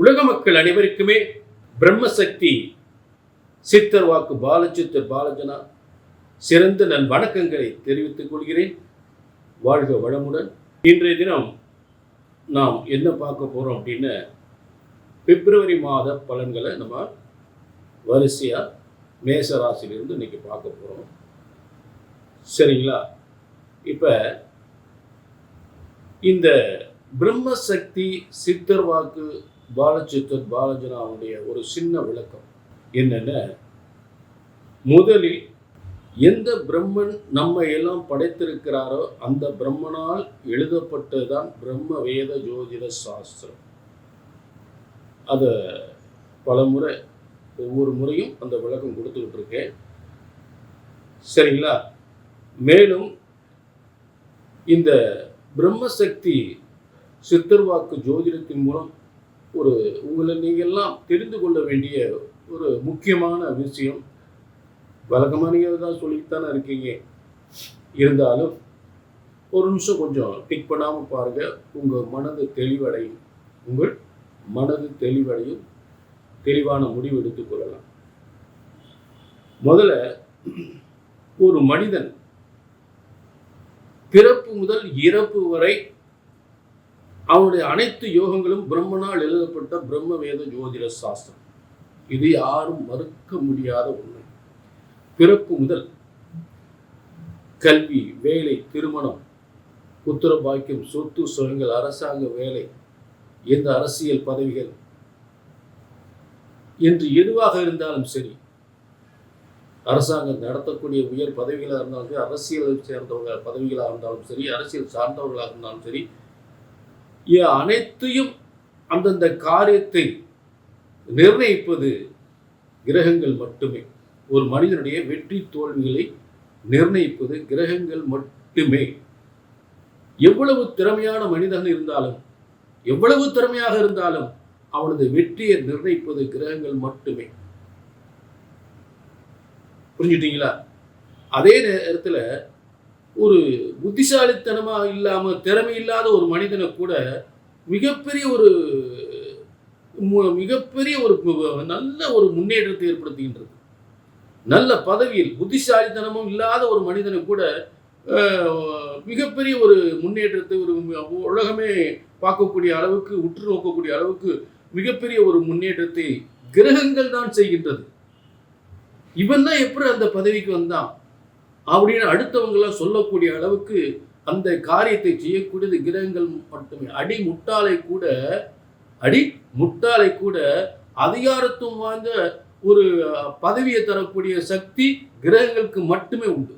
உலக மக்கள் அனைவருக்குமே பிரம்மசக்தி. சித்தர் வாக்கு பாலச்சித்தர் பாலஜனா சிறந்த நன் வணக்கங்களை தெரிவித்துக் கொள்கிறேன். வாழ்க வளமுடன். இன்றைய தினம் நாம் என்ன பார்க்க போகிறோம் அப்படின்னு பிப்ரவரி மாத பலன்களை நம்ம வரிசையாக மேசராசிலிருந்து இன்னைக்கு பார்க்க போகிறோம் சரிங்களா? இப்போ இந்த பிரம்மசக்தி சித்தர் வாக்கு பாலச்சித்தர் பாலஜனாவுடைய ஒரு சின்ன விளக்கம் என்னென்ன? முதலில் எந்த பிரம்மன் நம்ம எல்லாம் படைத்திருக்கிறாரோ அந்த பிரம்மனால் எழுதப்பட்டதுதான் பிரம்ம வேத ஜோதிட சாஸ்திரம். அதை பல முறை ஒவ்வொரு முறையும் அந்த விளக்கம் கொடுத்துக்கிட்டு இருக்கேன் சரிங்களா? மேலும் இந்த பிரம்மசக்தி சித்தர்வாக்கு ஜோதிடத்தின் மூலம் ஒரு உங்களை நீங்கள்லாம் தெரிந்து கொள்ள வேண்டிய ஒரு முக்கியமான விஷயம். வழக்கமாக நீங்கள் தான் சொல்லித்தானே இருக்கீங்க. இருந்தாலும் ஒரு நிமிஷம் கொஞ்சம் டிக் பண்ணாமல் பாருங்கள் உங்கள் மனது தெளிவடையும். உங்கள் மனது தெளிவடையும். தெளிவான முடிவு எடுத்துக்கொள்ளலாம் முதல்ல ஒரு மனிதன் பிறப்பு முதல் இறப்பு வரை அவனுடைய அனைத்து யோகங்களும் பிரம்மனால் எழுதப்பட்ட பிரம்ம வேத ஜோதிட சாஸ்திரம். இது யாரும் மறுக்க முடியாத உண்மை. பிறப்பு முதல் கல்வி வேலை திருமணம் புத்திர பாக்கியம் சொத்து சுகங்கள் அரசாங்க வேலை எந்த அரசியல் பதவிகள். என்று எதுவாக இருந்தாலும் சரி அரசாங்கம் நடத்தக்கூடிய உயர் பதவிகளாக இருந்தாலும் சரி அரசியலை சேர்ந்தவங்க பதவிகளாக இருந்தாலும் சரி அரசியல் சார்ந்தவர்களாக இருந்தாலும் சரி அனைத்தையும் அந்தந்த காரியத்தை நிர்ணயிப்பது கிரகங்கள் மட்டுமே. ஒரு மனிதனுடைய வெற்றி தோல்விகளை நிர்ணயிப்பது கிரகங்கள் மட்டுமே. எவ்வளவு திறமையான மனிதன் இருந்தாலும் எவ்வளவு திறமையாக இருந்தாலும் அவனது வெற்றியை நிர்ணயிப்பது கிரகங்கள் மட்டுமே. புரிஞ்சுட்டீங்களா அதே நேரத்தில் ஒரு புத்திசாலித்தனமாக இல்லாமல் திறமை இல்லாத ஒரு மனிதனை கூட மிகப்பெரிய ஒரு மிகப்பெரிய ஒரு நல்ல ஒரு முன்னேற்றத்தை ஏற்படுத்துகின்றது. நல்ல பதவியில் புத்திசாலித்தனமும் இல்லாத ஒரு மனிதனை கூட மிகப்பெரிய ஒரு முன்னேற்றத்தை ஒரு உலகமே பார்க்கக்கூடிய அளவுக்கு உற்று நோக்கக்கூடிய அளவுக்கு மிகப்பெரிய ஒரு முன்னேற்றத்தை கிரகங்கள் தான் செய்கின்றது. இவன் தான் எப்படி அந்த பதவிக்கு வந்தான்? அப்படின்னு அடுத்தவங்களாம் சொல்லக்கூடிய அளவுக்கு அந்த காரியத்தை செய்யக்கூடியது கிரகங்கள் மட்டுமே. அடி முட்டாளை கூட அடி முட்டாளை கூட அதிகாரத்துவம் வாய்ந்த ஒரு பதவியை தரக்கூடிய சக்தி கிரகங்களுக்கு மட்டுமே உண்டு.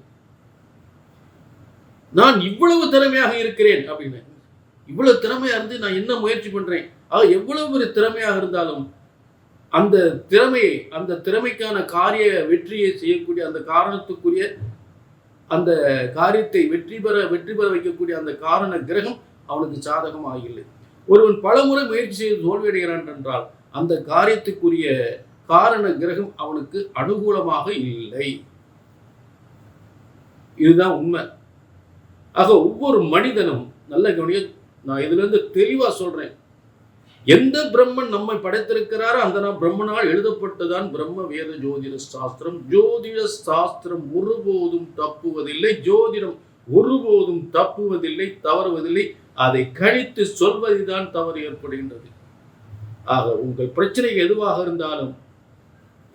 நான் இவ்வளவு திறமையாக இருக்கிறேன் அப்படின்னு. இவ்வளவு திறமையா இருந்து நான் என்ன முயற்சி பண்றேன்? ஆக எவ்வளவு ஒரு திறமையாக இருந்தாலும் அந்த திறமையை அந்த திறமைக்கான காரிய வெற்றியை செய்யக்கூடிய அந்த காரணத்துக்குரிய அந்த காரியத்தை வெற்றி பெற வெற்றி பெற வைக்கக்கூடிய அந்த காரண கிரகம் அவனுக்கு சாதகமாக இல்லை ஒருவன் பலமுறை முயற்சி செய்து தோல்வியடைகிறான் என்றால் அந்த காரியத்துக்குரிய காரண கிரகம் அவனுக்கு அனுகூலமாக இல்லை. இதுதான் உண்மை. ஆக ஒவ்வொரு மனிதனும் நல்ல கவனிய நான் இதுல இருந்து தெளிவா சொல்றேன். எந்த பிரம்மன் நம்மை படைத்திருக்கிறாரோ அந்த நாம் பிரம்மனால் எழுதப்பட்டதான் பிரம்ம வேத ஜோதிட சாஸ்திரம். ஜோதிட சாஸ்திரம் ஒருபோதும் தப்புவதில்லை. ஜோதிடம் ஒருபோதும் தப்புவதில்லை தவறுவதில்லை. அதை கழித்து சொல்வதுதான் தவறு ஏற்படுகின்றது. ஆக உங்கள் பிரச்சனை எதுவாக இருந்தாலும்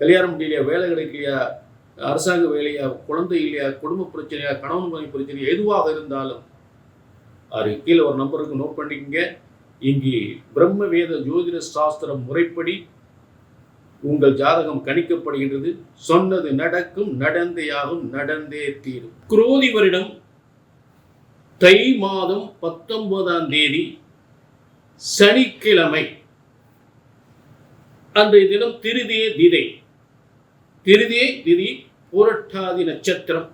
கல்யாணம் முடியலையா வேலை கிடைக்கலையா அரசாங்க வேலையா குழந்தை இல்லையா குடும்ப பிரச்சனையா கணவன் மனைவி பிரச்சனையா எதுவாக இருந்தாலும் அது கீழே ஒரு நம்பருக்கு நோட் பண்ணிக்கங்க. இங்கே பிரம்ம வேத ஜோதிட சாஸ்திரம் முறைப்படி உங்கள் ஜாதகம் கணிக்கப்படுகின்றது. சொன்னது நடக்கும் நடந்தேயாகும் நடந்தே தீரும். குரோதி வருடம் தை மாதம் பத்தொன்பதாம் தேதி சனிக்கிழமை. அன்றைய தினம் திருதிய திதை. திருதிய திதி புரட்டாதி நட்சத்திரம்.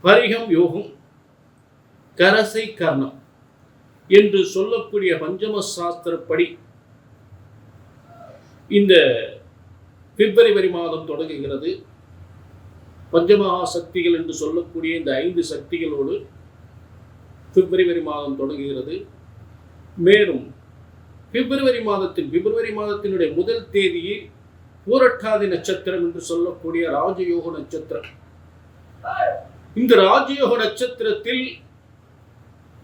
பரிகம் யோகம் கரசை கர்ணம். என்று சொல்லக்கூடிய பஞ்சம சாஸ்திரப்படி இந்த பிப்ரவரி மாதம் தொடங்குகிறது. பஞ்சமகா சக்திகள் என்று சொல்லக்கூடிய இந்த ஐந்து சக்திகளோடு பிப்ரவரி மாதம் தொடங்குகிறது. மேலும் பிப்ரவரி மாதத்தின் பிப்ரவரி மாதத்தினுடைய முதல் தேதியில் பூரட்டாதி நட்சத்திரம் என்று சொல்லக்கூடிய ராஜயோக நட்சத்திரம். இந்த ராஜயோக நட்சத்திரத்தில்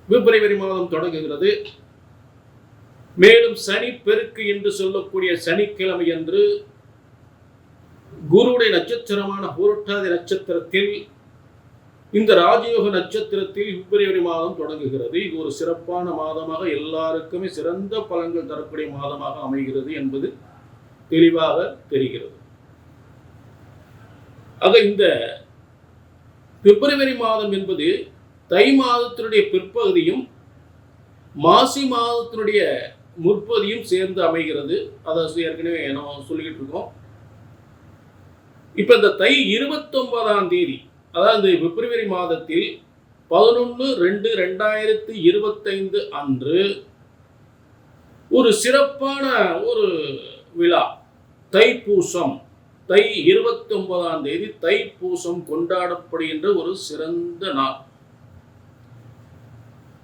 பிப்ரவரி மாதம் தொடங்குகிறது. மேலும் சனி பெருக்கு என்று சொல்லக்கூடிய சனிக்கிழமை அன்று குருடைய நட்சத்திரமான பூரட்டாதி நட்சத்திரத்தில் இந்த ராஜயோக நட்சத்திரத்தில் பிப்ரவரி மாதம் தொடங்குகிறது. இது ஒரு சிறப்பான மாதமாக எல்லாருக்குமே சிறந்த பலன்கள் தரக்கூடிய மாதமாக அமைகிறது என்பது தெளிவாக தெரிகிறது. ஆக இந்த பிப்ரவரி மாதம் என்பது தை மாதத்தினுடைய பிற்பகுதியும் மாசி மாதத்தினுடைய முற்பதியும் சேர்ந்து அமைகிறது. அதை ஏற்கனவே நம்ம சொல்லிக்கிட்டு இருக்கோம். இப்போ இந்த தை இருபத்தொன்பதாம் தேதி அதாவது பிப்ரவரி மாதத்தில் பதினொன்று ரெண்டு ரெண்டாயிரத்தி இருபத்தைந்து அன்று ஒரு சிறப்பான ஒரு விழா தைப்பூசம். தை இருபத்தி ஒன்பதாம் தேதி தைப்பூசம் கொண்டாடப்படுகின்ற ஒரு சிறந்த நாள்.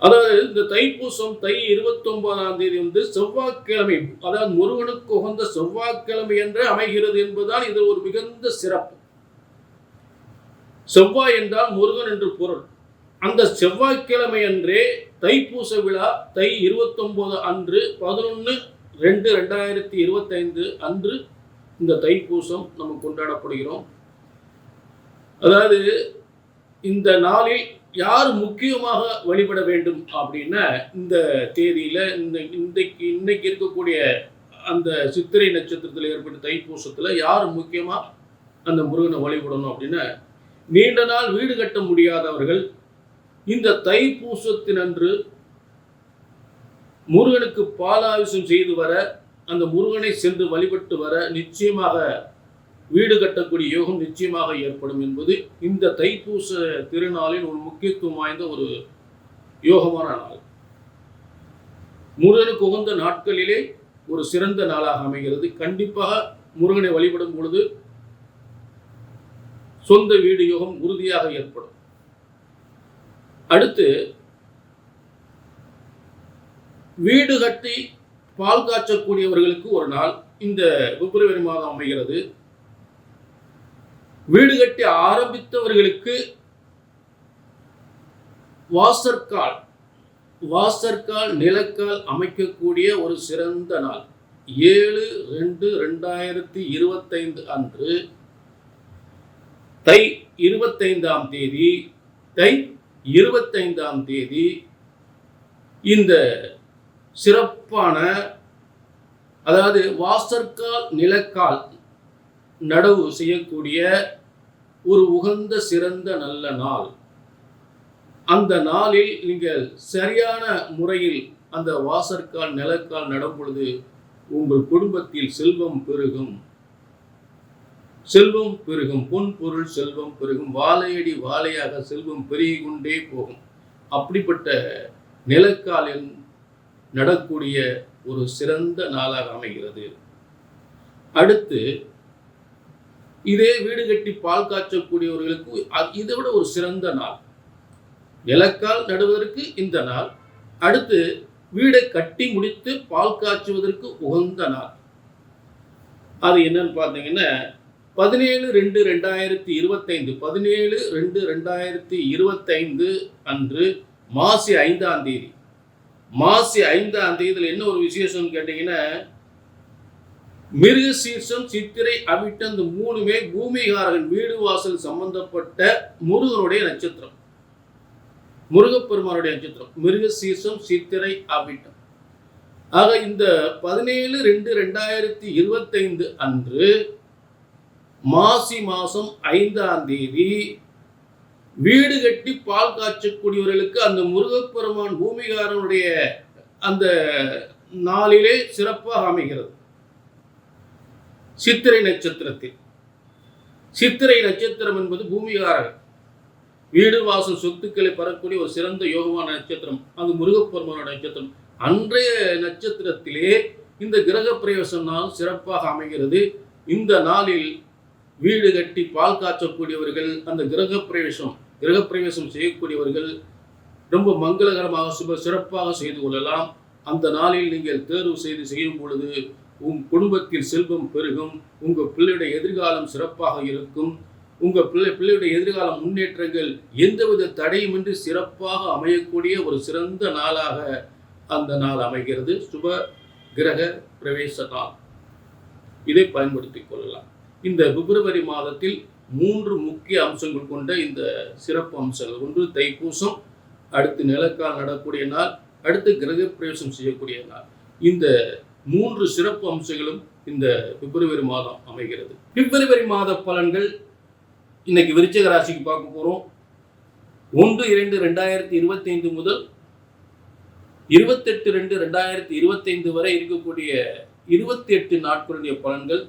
அதாவது இந்த தைப்பூசம் தை இருபத்தொன்பதாம் தேதி வந்து செவ்வாய்க்கிழமை அதாவது முருகனுக்கு உகந்த செவ்வாய்க்கிழமை என்று அமைகிறது என்பதுதான் இது ஒரு மிகுந்த சிறப்பு. செவ்வாய் என்றால் முருகன் என்று பொருள். அந்த செவ்வாய்க்கிழமை அன்றே தைப்பூச விழா தை இருபத்தொன்பது அன்று பதினொன்று ரெண்டு ரெண்டாயிரத்தி இருபத்தைந்து அன்று இந்த தைப்பூசம் நம்ம கொண்டாடப்படுகிறோம். அதாவது இந்த நாளில் யார் முக்கியமாக வழிபட வேண்டும் அப்படின்னா இந்த தேதியில இந்த இன்றைக்கு இன்னைக்கு இருக்கக்கூடிய அந்த சித்திரை நட்சத்திரத்தில் ஏற்பட்ட தைப்பூசத்தில் யார் முக்கியமா அந்த முருகனை வழிபடணும் அப்படின்னா நீண்ட நாள் வீடு கட்ட முடியாதவர்கள் இந்த தைப்பூசத்தினன்று முருகனுக்கு பாலாபிஷம் செய்து வர அந்த முருகனை சென்று வழிபட்டு வர நிச்சயமாக வீடு கட்டக்கூடிய யோகம் நிச்சயமாக ஏற்படும் என்பது இந்த தைப்பூச திருநாளின் ஒரு முக்கியத்துவம் வாய்ந்த ஒரு யோகமான நாள். முருகனுக்கு உகந்த நாட்களிலே ஒரு சிறந்த நாளாக அமைகிறது. கண்டிப்பாக முருகனை வழிபடும் பொழுது சொந்த வீடு யோகம் உறுதியாக ஏற்படும். அடுத்து வீடு கட்டி பால் காய்ச்சக்கூடியவர்களுக்கு ஒரு நாள். இந்த பிப்ரவரி மாதம் அமைகிறது. வீடு கட்டி ஆரம்பித்தவர்களுக்கு வாசற்கால் வாசற்கால் நிலக்கால் அமைக்கக்கூடிய ஒரு சிறந்த நாள். ஏழு ரெண்டு ரெண்டாயிரத்தி இருபத்தைந்து அன்று தை இருபத்தைந்தாம் தேதி தை இருபத்தைந்தாம் தேதி இந்த சிறப்பான அதாவது வாசற்கால் நிலக்கால் நடவு செய்யக்கூடிய ஒரு உகந்த சிறந்த நல்ல நாள். அந்த நாளில் நீங்கள் சரியான முறையில் அந்த வாசற்கால் நிலக்கால் நடும் பொழுது உங்கள் குடும்பத்தில் செல்வம் பெருகும். செல்வம் பெருகும். பொன் பொருள் செல்வம் பெருகும். வாழையடி வாழையாக செல்வம் பெருகி கொண்டே போகும். அப்படிப்பட்ட நிலக்காலில் நடக்கூடிய ஒரு சிறந்த நாளாக அமைகிறது. அடுத்து இதே வீடு கட்டி பால் காய்ச்சக்கூடியவர்களுக்கு இதை விட ஒரு சிறந்த நாள். நிலக்கால் நடுவதற்கு இந்த நாள். அடுத்து வீடை கட்டி முடித்து பால் காய்ச்சுவதற்கு உகந்த நாள். அது என்னன்னு பார்த்தீங்கன்னா பதினேழு ரெண்டு ரெண்டாயிரத்தி இருபத்தைந்து பதினேழு ரெண்டு ரெண்டாயிரத்தி இருபத்தைந்து அன்று மாசி ஐந்தாம் தேதி. மாசி ஐந்தாம் தேதியில் என்ன ஒரு விசேஷம்னு கேட்டிங்கன்னா மிருக சீர்ஷம் சித்திரை அவிட்ட இந்த மூணுமே பூமிகாரகன் வீடு வாசல் சம்பந்தப்பட்ட முருகனுடைய நட்சத்திரம். முருகப்பெருமானுடைய நட்சத்திரம். மிருக சீர்ஷம் சித்திரை அவிட்டம். ஆக இந்த பதினேழு ரெண்டு ரெண்டாயிரத்தி இருபத்தைந்து அன்று மாசி மாசம் ஐந்தாம் தேதி வீடு கட்டி பால் காய்ச்சக்கூடியவர்களுக்கு அந்த முருகப்பெருமான் பூமிகாரனுடைய அந்த நாளிலே சிறப்பாக அமைகிறது. சித்திரை நட்சத்திரத்தில். சித்திரை நட்சத்திரம் என்பது பூமிகாரகம். வீடு வாசல் சொத்துக்களை பெறக்கூடிய ஒரு சிறந்த யோகமான நட்சத்திரம். அது முருகப்பெருமான நட்சத்திரம். அன்றைய நட்சத்திரத்திலே இந்த கிரக பிரவேசம் நாள் சிறப்பாக அமைகிறது. இந்த நாளில் வீடு கட்டி பால் காய்ச்சக்கூடியவர்கள் அந்த கிரக பிரவேசம் கிரக பிரவேசம் செய்யக்கூடியவர்கள் ரொம்ப மங்களகரமாக சுப சிறப்பாக செய்து கொள்ளலாம். அந்த நாளில் நீங்கள் தேர்வு செய்து செய்யும் பொழுது உன் குடும்பத்தில் செல்வம் பெருகும். உங்கள் பிள்ளையுடைய எதிர்காலம் சிறப்பாக இருக்கும். உங்கள் பிள்ளை பிள்ளையுடைய எதிர்கால முன்னேற்றங்கள் எந்தவித தடையுமின்றி சிறப்பாக அமையக்கூடிய ஒரு சிறந்த நாளாக அந்த நாள் அமைகிறது. சுப கிரக பிரவேச நாள். இதை பயன்படுத்திக் கொள்ளலாம். இந்த பிப்ரவரி மாதத்தில் மூன்று முக்கிய அம்சங்கள் கொண்ட இந்த சிறப்பு அம்சங்கள். ஒன்று தைப்பூசம். அடுத்து நிலக்கால் நடக்கூடிய நாள். அடுத்து கிரக பிரவேசம் செய்யக்கூடிய நாள். இந்த மூன்று சிறப்பு அம்சங்களும் இந்த பிப்ரவரி மாதம் அமைகிறது. பிப்ரவரி மாத பலன்கள் இன்னைக்கு விருச்சக ராசிக்கு பார்க்க போறோம். ஒன்று இரண்டு ரெண்டாயிரத்தி இருபத்தைந்து முதல் இருபத்தெட்டு ரெண்டு ரெண்டாயிரத்தி இருபத்தைந்து வரை இருக்கக்கூடிய இருபத்தி எட்டு நாட்களுடைய பலன்கள்.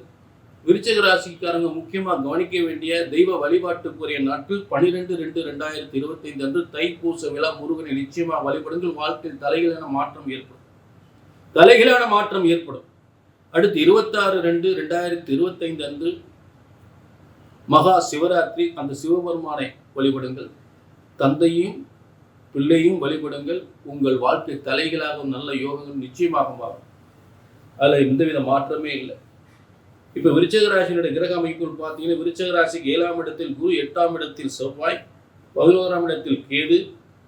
விருச்சக ராசிக்காரங்க முக்கியமாக கவனிக்க வேண்டிய தெய்வ வழிபாட்டுக்குரிய நாட்கள் பனிரெண்டு ரெண்டு ரெண்டாயிரத்தி இருபத்தைந்து அன்று தைப்பூச விழா முருகனை நிச்சயமாக வழிபடுங்கள். வாழ்க்கையில் தலைகளான மாற்றம் ஏற்படும். தலைகளான மாற்றம் ஏற்படும். அடுத்து இருபத்தாறு ரெண்டு ரெண்டாயிரத்தி இருபத்தைந்து அன்று மகா சிவராத்திரி அந்த சிவபெருமானை வழிபடுங்கள். தந்தையும் பிள்ளையும் வழிபடுங்கள். உங்கள் வாழ்க்கை தலைகளாகவும் நல்ல யோகங்கள் நிச்சயமாக மாறும் அதில் எந்தவித மாற்றமே இல்லை. இப்போ விருச்சக ராசியினுடைய கிரக அமைப்பு பார்த்தீங்கன்னா விருச்சக ராசிக்கு ஏழாம் இடத்தில் குரு எட்டாம் இடத்தில் செவ்வாய் பதினோராம் இடத்தில் கேது.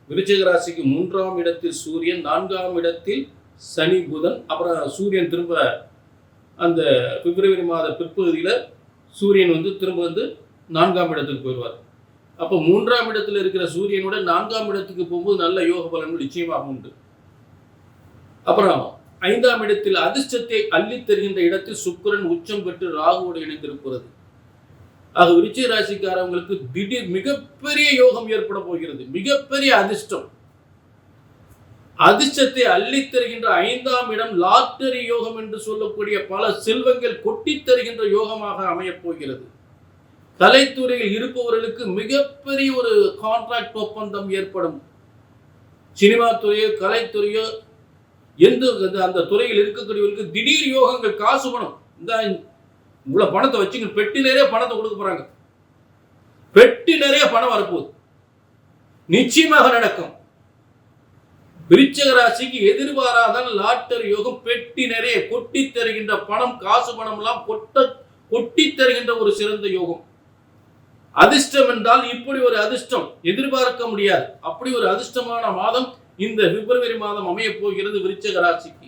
விருச்சக ராசிக்கு மூன்றாம் இடத்தில் சூரியன் நான்காம் இடத்தில் சனி புதன் அப்புறம் சூரியன் திரும்ப அந்த பிப்ரவரி மாத பிற்பகுதியில் சூரியன் வந்து திரும்ப வந்து நான்காம் இடத்துக்கு போயிடுவார். அப்போ மூன்றாம் இடத்துல இருக்கிற சூரியனோட நான்காம் இடத்துக்கு போகும்போது நல்ல யோக பலன்கள் நிச்சயமாக உண்டு. அப்புறம் ஐந்தாம் இடத்தில் அதிர்ஷ்டத்தை அள்ளித் தருகின்ற இடத்தில் சுக்கரன் உச்சம் பெற்று ராகுவோடு இணைந்திருக்கிறது. ஆக விருச்சிக ராசிக்காரவங்களுக்கு திடீர் மிகப்பெரிய யோகம் ஏற்பட போகிறது. மிகப்பெரிய அதிர்ஷ்டம். அதிர்ஷ்டத்தை அள்ளித் தருகின்ற ஐந்தாம் இடம் லாட்டரி யோகம் என்று சொல்லக்கூடிய பல செல்வங்கள் கொட்டித் தருகின்ற யோகமாக அமையப் போகிறது. கலைத்துறையில் இருப்பவர்களுக்கு மிகப்பெரிய ஒரு கான்ட்ராக்ட் ஒப்பந்தம் ஏற்படும். சினிமா துறையோ கலைத்துறையோ எந்த அந்த- அந்த துறையில் இருக்கக்கூடியவர்களுக்கு திடீர் யோகங்கள் காசு பணம். இந்த இவ்வளவு பணத்தை வச்சுங்க பெட்டி நிறைய பணத்தை கொடுக்க போறாங்க. பெட்டி நிறைய பணம் வரப்போகுது. நிச்சயமாக நடக்கும். விருச்சக ராசிக்கு எதிர்பாராத லாட்டரி யோகம் பெட்டி நிறைய கொட்டி தருகின்ற பணம் காசு பணம் எல்லாம் கொட்ட கொட்டி தருகின்ற ஒரு சிறந்த யோகம். அதிர்ஷ்டம் என்றால் இப்படி ஒரு அதிர்ஷ்டம் எதிர்பார்க்க முடியாது. அப்படி ஒரு அதிர்ஷ்டமான மாதம் இந்த பிப்ரவரி மாதம் அமையப் போகிறது விருச்சக ராசிக்கு.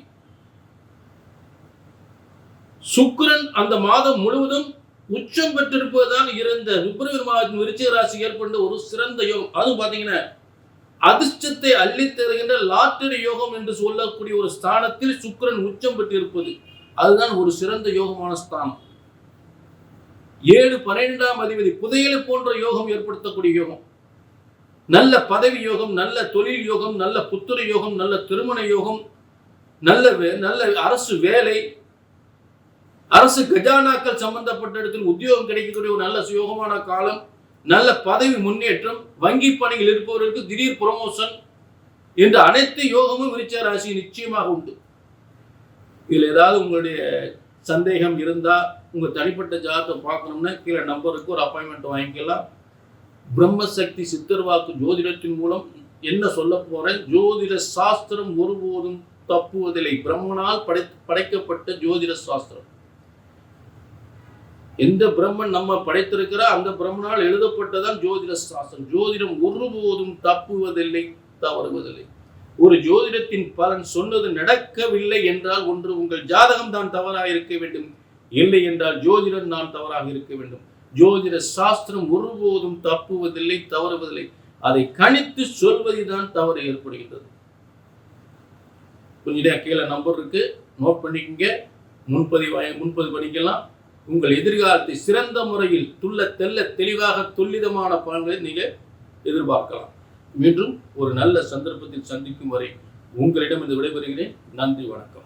சுக்கிரன் அந்த மாதம் முழுவதும் உச்சம் பெற்றிருப்பதுதான் இருந்த பிப்ரவரி மாதம் விருச்சிக ராசி ஏற்பட்ட ஒரு சிறந்த யோகம். அதுவும் பாத்தீங்கன்னா அதிர்ஷ்டத்தை அள்ளி தருகின்ற லாட்டரி யோகம் என்று சொல்லக்கூடிய ஒரு ஸ்தானத்தில் சுக்கரன் உச்சம் பெற்றிருப்பது. அதுதான் ஒரு சிறந்த யோகமான ஸ்தானம். ஏழு பன்னிரெண்டாம் அதிபதி புதையலை போன்ற யோகம் ஏற்படுத்தக்கூடிய யோகம். நல்ல பதவி யோகம் நல்ல தொழில் யோகம் நல்ல புத்துர யோகம் நல்ல திருமண யோகம் நல்ல நல்ல அரசு வேலை அரசு கஜானாக்கள் சம்பந்தப்பட்ட இடத்தில் உத்தியோகம் கிடைக்கக்கூடிய ஒரு நல்ல சுயோகமான காலம் நல்ல பதவி முன்னேற்றம் வங்கி பணியில் இருப்பவர்களுக்கு திடீர் ப்ரொமோஷன் என்ற அனைத்து யோகமும் விருச்ச ராசி நிச்சயமாக உண்டு. இதில் ஏதாவது உங்களுடைய சந்தேகம் இருந்தால் உங்கள் தனிப்பட்ட ஜாதகத்தை பார்க்கணும்னா கீழே நம்பருக்கு ஒரு அப்பாயின்மெண்ட் வாங்கிக்கலாம். பிரம்மசக்தி சித்தர்வாக்கு ஜோதிடத்தின் மூலம் என்ன சொல்ல போகிறேன் ஜோதிட சாஸ்திரம் ஒருபோதும் தப்புவதில்லை. பிரம்மனால் படை படைக்கப்பட்ட ஜோதிட சாஸ்திரம். எந்த பிரம்மன் நம்ம படைத்திருக்கிறோ அந்த பிரம்மனால் எழுதப்பட்டதான் ஜோதிட சாஸ்திரம். ஜோதிடம் ஒருபோதும் தப்புவதில்லை தவறுவதில்லை. ஒரு ஜோதிடத்தின் பலன் சொன்னது நடக்கவில்லை என்றால் ஒன்று உங்கள் ஜாதகம் தான் தவறாக இருக்க வேண்டும். இல்லை என்றால் ஜோதிடன் தான் தவறாக இருக்க வேண்டும். ஜோதிட சாஸ்திரம் ஒருபோதும் தப்புவதில்லை தவறுவதில்லை. அதை கணித்து சொல்வதுதான் தவறு ஏற்படுகின்றது. கொஞ்சம் கீழே நம்பர் இருக்கு. நோட் பண்ணிக்கங்க. முன்பதிவு முன்பதிவு பண்ணிக்கலாம் உங்கள் எதிர்காலத்தை சிறந்த முறையில் துள்ள தெல்ல தெளிவாக துல்லிதமான பலன்களை நீங்கள் எதிர்பார்க்கலாம். மீண்டும் ஒரு நல்ல சந்தர்ப்பத்தில் சந்திக்கும் வரை உங்களிடம் இது விடைபெறுகிறேன். நன்றி வணக்கம்.